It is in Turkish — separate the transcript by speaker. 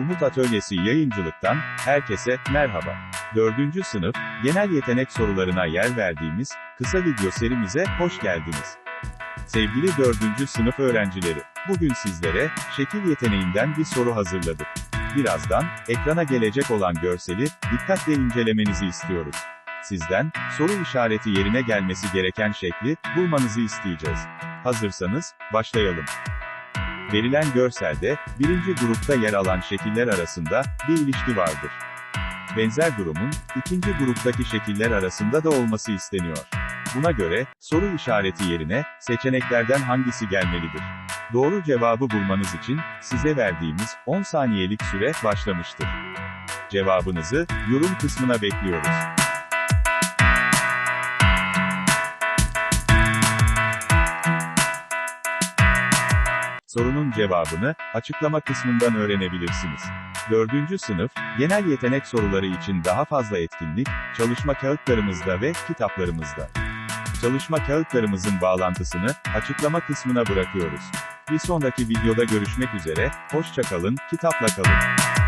Speaker 1: Umut Atölyesi yayıncılıktan herkese merhaba. 4. sınıf genel yetenek sorularına yer verdiğimiz kısa video serimize hoş geldiniz. Sevgili 4. sınıf öğrencileri, bugün sizlere şekil yeteneğinden bir soru hazırladık. Birazdan ekrana gelecek olan görseli dikkatle incelemenizi istiyoruz. Sizden soru işareti yerine gelmesi gereken şekli bulmanızı isteyeceğiz. Hazırsanız başlayalım. Verilen görselde, birinci grupta yer alan şekiller arasında bir ilişki vardır. Benzer durumun, ikinci gruptaki şekiller arasında da olması isteniyor. Buna göre, soru işareti yerine, seçeneklerden hangisi gelmelidir? Doğru cevabı bulmanız için, size verdiğimiz 10 saniyelik süre başlamıştır. Cevabınızı, yorum kısmına bekliyoruz. Sorunun cevabını, açıklama kısmından öğrenebilirsiniz. 4. sınıf, genel yetenek soruları için daha fazla etkinlik, çalışma kağıtlarımızda ve kitaplarımızda. Çalışma kağıtlarımızın bağlantısını, açıklama kısmına bırakıyoruz. Bir sonraki videoda görüşmek üzere, hoşçakalın, kitapla kalın.